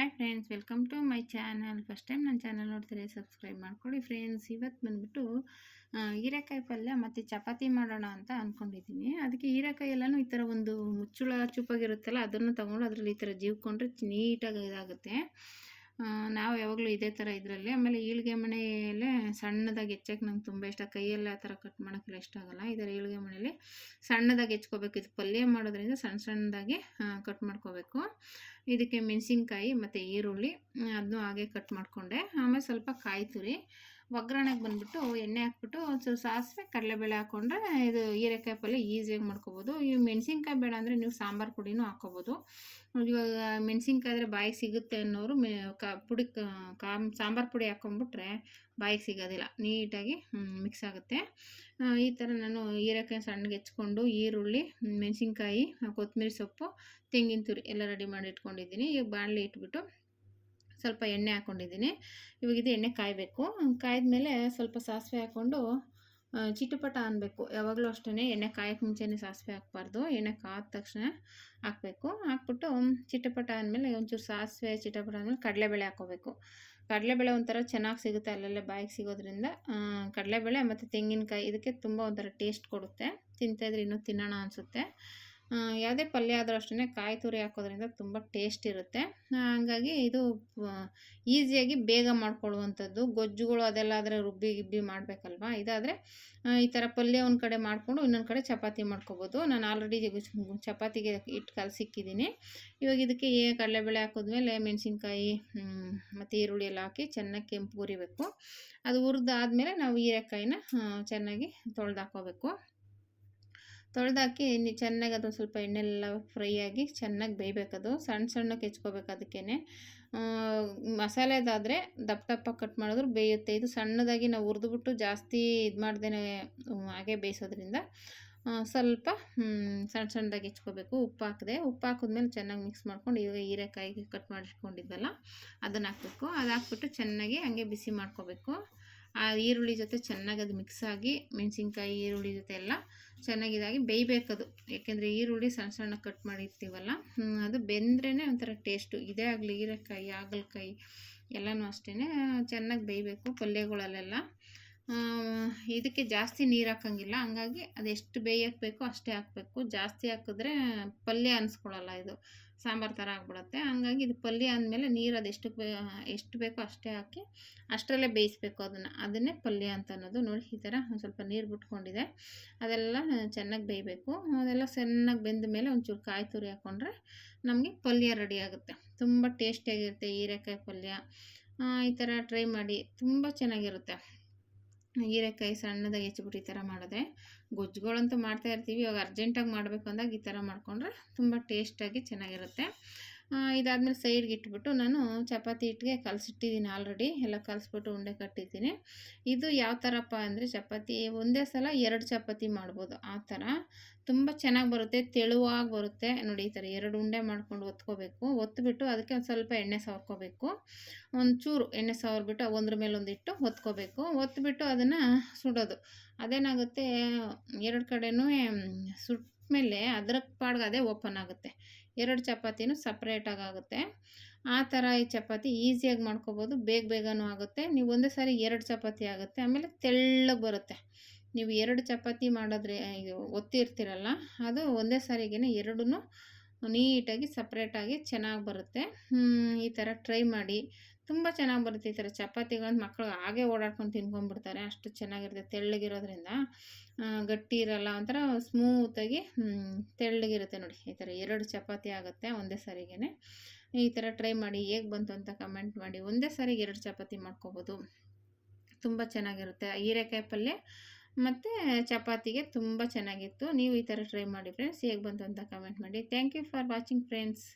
Hi friends welcome to my channel first time ನನ್ನ channel ನೋಡ್ತೀರಿ subscribe ಮಾಡ್ಕೊಳ್ಳಿ friends ಇವತ್ತು ಬಂದುಬಿಟ್ಟು ಹೀರೆಕಾಯಿ ಪಲ್ಯ ಮತ್ತು ಚಪಾತಿ ಮಾಡೋಣ ಅಂತ ಅಂದ್ಕೊಂಡಿದ್ದೀನಿ ಅದಕ್ಕೆ ಹೀರೆಕಾಯಿ ಎಲ್ಲನೂ ಈ ಥರ ಒಂದು ಮುಚ್ಚುಳ ಚುಪ್ಪಾಗಿರುತ್ತಲ್ಲ ಅದನ್ನು ತೊಗೊಂಡು ಅದರಲ್ಲಿ ಈ ಥರ ಜೀವ್ಕೊಂಡ್ರೆ ನೀಟಾಗಿ ಇದಾಗುತ್ತೆ. ನಾವು ಯಾವಾಗಲೂ ಇದೇ ಥರ ಇದರಲ್ಲಿ. ಆಮೇಲೆ ಈಳಿಗೆ ಮನೆಯಲ್ಲೇ ಸಣ್ಣದಾಗಿ ಹೆಚ್ಚಕ್ಕೆ ನಂಗೆ ತುಂಬ ಇಷ್ಟ. ಕೈಯಲ್ಲಿ ಆ ಥರ ಕಟ್ ಮಾಡೋಕ್ಕೆಲ್ಲ ಇಷ್ಟ ಆಗೋಲ್ಲ. ಇದರ ಈಳಿಗೆ ಮನೆಯಲ್ಲಿ ಸಣ್ಣದಾಗಿ ಹೆಚ್ಕೋಬೇಕು. ಇದು ಪಲ್ಯ ಮಾಡೋದ್ರಿಂದ ಸಣ್ಣ ಸಣ್ಣದಾಗಿ ಕಟ್ ಮಾಡ್ಕೋಬೇಕು. ಇದಕ್ಕೆ ಮೆಣಸಿನ್ಕಾಯಿ ಮತ್ತು ಈರುಳ್ಳಿ ಅದನ್ನು ಹಾಗೆ ಕಟ್ ಮಾಡಿಕೊಂಡೆ. ಆಮೇಲೆ ಸ್ವಲ್ಪ ಕಾಯಿ ತುರಿ ಒಗ್ಗರಣೆಗೆ ಬಂದುಬಿಟ್ಟು ಎಣ್ಣೆ ಹಾಕ್ಬಿಟ್ಟು ಒಂಚೂರು ಸಾಸಿವೆ, ಕಡಲೆಬೇಳೆ ಹಾಕ್ಕೊಂಡ್ರೆ ಇದು ಹೀರೆಕಾಯಿ ಪಲ್ಯ ಈಸಿಯಾಗಿ ಮಾಡ್ಕೋಬೋದು. ಈ ಮೆಣಸಿನ್ಕಾಯಿ ಬೇಡ ಅಂದರೆ ನೀವು ಸಾಂಬಾರು ಪುಡಿನೂ ಹಾಕ್ಕೋಬೋದು. ಇವಾಗ ಮೆಣಸಿನ್ಕಾಯಿ ಆದರೆ ಬಾಯಿಗೆ ಸಿಗುತ್ತೆ ಅನ್ನೋರು ಮೆ, ಕ, ಪುಡಿ ಕಾಮ್, ಸಾಂಬಾರು ಪುಡಿ ಹಾಕ್ಕೊಂಬಿಟ್ರೆ ಬಾಯಿಗೆ ಸಿಗೋದಿಲ್ಲ. ನೀಟಾಗಿ ಮಿಕ್ಸ್ ಆಗುತ್ತೆ. ಈ ಥರ ನಾನು ಹೀರೆಕಾಯಿ ಸಣ್ಣಗೆ ಹೆಚ್ಕೊಂಡು ಈರುಳ್ಳಿ, ಮೆಣಸಿನ್ಕಾಯಿ, ಕೊತ್ತಂಬರಿ ಸೊಪ್ಪು, ತೆಂಗಿನ ತುರಿ ಎಲ್ಲ ರೆಡಿ ಮಾಡಿ ಇಟ್ಕೊಂಡಿದ್ದೀನಿ. ಈಗ ಬಾಣಲೆ ಇಟ್ಬಿಟ್ಟು ಸ್ವಲ್ಪ ಎಣ್ಣೆ ಹಾಕ್ಕೊಂಡಿದ್ದೀನಿ ಇವಾಗ ಇದು ಎಣ್ಣೆ ಕಾಯಬೇಕು. ಕಾಯ್ದ ಮೇಲೆ ಸ್ವಲ್ಪ ಸಾಸಿವೆ ಹಾಕ್ಕೊಂಡು ಚಿಟುಪಟ ಅನ್ನಬೇಕು ಯಾವಾಗಲೂ ಅಷ್ಟೇ ಎಣ್ಣೆ ಕಾಯಕ್ಕೆ ಮುಂಚೆನೇ ಸಾಸಿವೆ ಹಾಕ್ಬಾರ್ದು. ಎಣ್ಣೆ ಕಾದ ತಕ್ಷಣ ಹಾಕಬೇಕು. ಹಾಕ್ಬಿಟ್ಟು ಚಿಟಪಟ ಅಂದಮೇಲೆ ಒಂಚೂರು ಸಾಸಿವೆ ಚಿಟಪಟ ಅಂದಮೇಲೆ ಕಡಲೆಬೇಳೆ ಹಾಕ್ಕೋಬೇಕು ಕಡಲೆಬೇಳೆ ಒಂಥರ ಚೆನ್ನಾಗಿ ಸಿಗುತ್ತೆ ಅಲ್ಲೆಲ್ಲ ಬಾಯಿಗೆ ಸಿಗೋದ್ರಿಂದ. ಕಡಲೆಬೇಳೆ ಮತ್ತು ತೆಂಗಿನಕಾಯಿ ಇದಕ್ಕೆ ತುಂಬ ಒಂಥರ ಟೇಸ್ಟ್ ಕೊಡುತ್ತೆ. ತಿಂತಾಯಿದ್ರೆ ಇನ್ನೂ ತಿನ್ನೋಣ ಅನಿಸುತ್ತೆ. ಯಾವುದೇ ಪಲ್ಯ ಆದರೂ ಅಷ್ಟೇ ಕಾಯಿ ತುರಿ ಹಾಕೋದ್ರಿಂದ ತುಂಬ ಟೇಸ್ಟ್ ಇರುತ್ತೆ. ಹಾಗಾಗಿ ಇದು ಈಸಿಯಾಗಿ ಬೇಗ ಮಾಡ್ಕೊಳ್ಳುವಂಥದ್ದು. ಗೊಜ್ಜುಗಳು ಅದೆಲ್ಲ ಆದರೆ ರುಬ್ಬಿ ಗಿಬ್ಬಿ ಮಾಡಬೇಕಲ್ವ? ಇದಾದರೆ ಈ ಥರ ಪಲ್ಯ ಒಂದು ಕಡೆ ಮಾಡಿಕೊಂಡು ಇನ್ನೊಂದು ಕಡೆ ಚಪಾತಿ ಮಾಡ್ಕೊಬೋದು. ನಾನು ಆಲ್ರೆಡಿ ಚಪಾತಿಗೆ ಇಟ್ಟು ಕಲಸಿಕ್ಕಿದ್ದೀನಿ ಇವಾಗ ಇದಕ್ಕೆ ಕಡಲೆಬೇಳೆ ಹಾಕಿದ್ಮೇಲೆ ಮೆಣಸಿನ್ಕಾಯಿ ಮತ್ತು ಈರುಳ್ಳಿ ಎಲ್ಲ ಹಾಕಿ ಚೆನ್ನಾಗಿ ಕೆಂಪು ಹುರಿಬೇಕು. ಅದು ಹುರಿದಾದ್ಮೇಲೆ ನಾವು ಹೀರೆಕಾಯಿನ ಚೆನ್ನಾಗಿ ತೊಳೆದು ಹಾಕೋಬೇಕು. ತೊಳೆದಾಕಿ ಚೆನ್ನಾಗಿ ಅದೊಂದು ಸ್ವಲ್ಪ ಎಣ್ಣೆಲ್ಲ ಫ್ರೈ ಆಗಿ ಚೆನ್ನಾಗಿ ಬೇಯಬೇಕದು. ಸಣ್ಣ ಸಣ್ಣಕ್ಕೆ ಹೆಚ್ಕೋಬೇಕು ಅದಕ್ಕೇ ಮಸಾಲೆದಾದರೆ ದಪ್ಪ ದಪ್ಪ ಕಟ್ ಮಾಡಿದ್ರೂ ಬೇಯುತ್ತೆ. ಇದು ಸಣ್ಣದಾಗಿ ನಾವು ಹುರಿದ್ಬಿಟ್ಟು ಜಾಸ್ತಿ ಇದು ಮಾಡ್ದೇ ಹಾಗೆ ಬೇಯಿಸೋದ್ರಿಂದ ಸ್ವಲ್ಪ ಸಣ್ಣ ಸಣ್ಣದಾಗಿ ಹೆಚ್ಕೋಬೇಕು. ಉಪ್ಪು ಹಾಕಿದೆ, ಉಪ್ಪು ಹಾಕಿದ್ಮೇಲೆ ಚೆನ್ನಾಗಿ ಮಿಕ್ಸ್ ಮಾಡ್ಕೊಂಡು ಇವಾಗ ಹೀರೆಕಾಯಿಗೆ ಕಟ್ ಮಾಡಿಟ್ಕೊಂಡಿದ್ದಲ್ಲ ಅದನ್ನು ಹಾಕಬೇಕು. ಅದು ಹಾಕ್ಬಿಟ್ಟು ಚೆನ್ನಾಗಿ ಹಂಗೆ ಬಿಸಿ ಮಾಡ್ಕೋಬೇಕು. ಆ ಈರುಳ್ಳಿ ಜೊತೆ ಚೆನ್ನಾಗಿ ಅದು ಮಿಕ್ಸ್ ಆಗಿ ಮೆಣಸಿನ್ಕಾಯಿ, ಈರುಳ್ಳಿ ಜೊತೆ ಎಲ್ಲ ಚೆನ್ನಾಗಿದಾಗಿ ಬೇಯಬೇಕದು. ಯಾಕೆಂದರೆ ಈರುಳ್ಳಿ ಸಣ್ಣ ಸಣ್ಣ ಕಟ್ ಮಾಡಿರ್ತೀವಲ್ಲ ಅದು ಬೆಂದ್ರೇ ಒಂಥರ ಟೇಸ್ಟು ಇದೇ ಆಗಲಿ ಹೀರೆಕಾಯಿ, ಹಾಗಲಕಾಯಿ ಎಲ್ಲನೂ ಅಷ್ಟೇ ಚೆನ್ನಾಗಿ ಬೇಯಬೇಕು ಪಲ್ಯಗಳಲ್ಲೆಲ್ಲ. ಇದಕ್ಕೆ ಜಾಸ್ತಿ ನೀರು ಹಾಕಂಗಿಲ್ಲ. ಹಂಗಾಗಿ ಅದೆಷ್ಟು ಬೇಯಕ್ಕೆ ಬೇಕೋ ಅಷ್ಟೇ ಹಾಕಬೇಕು. ಜಾಸ್ತಿ ಹಾಕಿದ್ರೆ ಪಲ್ಯ ಅನಿಸ್ಕೊಳ್ಳಲ್ಲ ಇದು. ಸಾಂಬಾರು ಥರ ಆಗ್ಬಿಡುತ್ತೆ. ಹಂಗಾಗಿ ಇದು ಪಲ್ಯ ಅಂದಮೇಲೆ ನೀರು ಅದೆಷ್ಟು ಎಷ್ಟು ಎಷ್ಟು ಬೇಕೋ ಅಷ್ಟೇ ಹಾಕಿ ಅಷ್ಟರಲ್ಲೇ ಬೇಯಿಸ್ಬೇಕು ಅದನ್ನು. ಅದನ್ನೇ ಪಲ್ಯ ಅಂತ ಅನ್ನೋದು ನೋಡಿ ಈ ಥರ ಒಂದು ಸ್ವಲ್ಪ ನೀರು ಬಿಟ್ಕೊಂಡಿದೆ. ಅದೆಲ್ಲ ಚೆನ್ನಾಗಿ ಬೇಯಬೇಕು. ಅದೆಲ್ಲ ಚೆನ್ನಾಗಿ ಬೆಂದ ಮೇಲೆ ಒಂಚೂರು ಕಾಯಿ ತುರಿ ಹಾಕ್ಕೊಂಡ್ರೆ ನಮಗೆ ಪಲ್ಯ ರೆಡಿ ಆಗುತ್ತೆ. ತುಂಬ ಟೇಸ್ಟಿಯಾಗಿರುತ್ತೆ ಹೀರೆಕಾಯಿ ಪಲ್ಯ. ಈ ಥರ ಟ್ರೈ ಮಾಡಿ ತುಂಬ ಚೆನ್ನಾಗಿರುತ್ತೆ. ಹೀರೆಕಾಯಿ ಸಣ್ಣದಾಗಿ ಹೆಚ್ಚಿಬಿಟ್ಟು ಈ ಥರ ಮಾಡಿದ್ರೆ ಗೊಜ್ಜುಗಳಂತೂ ಮಾಡ್ತಾ ಇರ್ತೀವಿ, ಇವಾಗ ಅರ್ಜೆಂಟಾಗಿ ಮಾಡಬೇಕು ಅಂದಾಗ ಈ ಥರ ಮಾಡಿಕೊಂಡ್ರೆ ತುಂಬ ಟೇಸ್ಟಾಗಿ ಚೆನ್ನಾಗಿರುತ್ತೆ. ಇದಾದಮೇಲೆ ಸೈಡ್ಗೆ ಇಟ್ಬಿಟ್ಟು ನಾನು ಚಪಾತಿ ಹಿಟ್ಟಿಗೆ ಕಲಸಿಟ್ಟಿದ್ದೀನಿ ಆಲ್ರೆಡಿ ಎಲ್ಲ ಕಲಸ್ಬಿಟ್ಟು ಉಂಡೆ ಕಟ್ಟಿದ್ದೀನಿ. ಇದು ಯಾವ ಥರಪ್ಪ ಅಂದರೆ ಚಪಾತಿ, ಒಂದೇ ಸಲ ಎರಡು ಚಪಾತಿ ಮಾಡ್ಬೋದು. ಆ ಥರ ತುಂಬ ಚೆನ್ನಾಗಿ ಬರುತ್ತೆ, ತೆಳುವಾಗಿ ಬರುತ್ತೆ. ನೋಡಿ ಈ ಥರ ಎರಡು ಉಂಡೆ ಮಾಡ್ಕೊಂಡು ಒತ್ಕೋಬೇಕು. ಒತ್ಬಿಟ್ಟು ಅದಕ್ಕೆ ಒಂದು ಸ್ವಲ್ಪ ಎಣ್ಣೆ ಸವರ್ಕೋಬೇಕು ಒಂದು ಚೂರು ಎಣ್ಣೆ ಸವರ್ಬಿಟ್ಟು ಒಂದ್ರ ಮೇಲೆ ಒಂದಿಟ್ಟು ಒತ್ಕೋಬೇಕು. ಒತ್ಬಿಟ್ಟು ಅದನ್ನು ಸುಡೋದು. ಅದೇನಾಗುತ್ತೆ, ಎರಡು ಕಡೆನೂ ಸುಟ್ಟ ಮೇಲೆ ಅದರ ಪಾಡ್ಗೆ ಅದೇ ಓಪನ್ ಆಗುತ್ತೆ. ಎರಡು ಚಪಾತಿನೂ ಸಪ್ರೇಟಾಗಿ ಆಗುತ್ತೆ. ಆ ಥರ ಈ ಚಪಾತಿ ಈಸಿಯಾಗಿ ಮಾಡ್ಕೋಬೋದು, ಬೇಗ ಬೇಗನೂ ಆಗುತ್ತೆ. ನೀವು ಒಂದೇ ಸಾರಿ ಎರಡು ಚಪಾತಿ ಆಗುತ್ತೆ, ಆಮೇಲೆ ತೆಳ್ಳಗೆ ಬರುತ್ತೆ. ನೀವು ಎರಡು ಚಪಾತಿ ಮಾಡಿದ್ರೆ ಒತ್ತಿರ್ತಿರಲ್ಲ, ಅದು ಒಂದೇ ಸಾರಿಗೇ ಎರಡೂ ನೀಟಾಗಿ ಸಪ್ರೇಟಾಗಿ ಚೆನ್ನಾಗಿ ಬರುತ್ತೆ. ಈ ಥರ ಟ್ರೈ ಮಾಡಿ. ತುಂಬ ಚೆನ್ನಾಗಿ ಬರುತ್ತೆ ಈ ಥರ ಚಪಾತಿಗಳಂತ ಮಕ್ಕಳು ಹಾಗೆ ಓಡಾಡ್ಕೊಂಡು ತಿನ್ಕೊಂಡ್ಬಿಡ್ತಾರೆ, ಅಷ್ಟು ಚೆನ್ನಾಗಿರುತ್ತೆ ತೆಳ್ಳಗಿರೋದ್ರಿಂದ. ಗಟ್ಟಿ ಇರಲ್ಲ ಒಂಥರ ಸ್ಮೂತಾಗಿ ತೆಳ್ಳಗಿರುತ್ತೆ ನೋಡಿ ಈ ಥರ ಎರಡು ಚಪಾತಿ ಆಗುತ್ತೆ ಒಂದೇ ಸಾರಿಗೇ ಈ ಥರ ಟ್ರೈ ಮಾಡಿ ಹೇಗೆ ಬಂತು ಅಂತ ಕಮೆಂಟ್ ಮಾಡಿ ಒಂದೇ ಸಾರಿಗೆ ಎರಡು ಚಪಾತಿ ಮಾಡ್ಕೋಬೋದು. ತುಂಬ ಚೆನ್ನಾಗಿರುತ್ತೆ ಹೀರೆಕಾಯಿ ಪಲ್ಯ ಮತ್ತು ಚಪಾತಿಗೆ ತುಂಬ ಚೆನ್ನಾಗಿತ್ತು. ನೀವು ಈ ಥರ ಟ್ರೈ ಮಾಡಿ ಫ್ರೆಂಡ್ಸ್ ಹೇಗೆ ಬಂತು ಅಂತ ಕಮೆಂಟ್ ಮಾಡಿ. Thank you for watching friends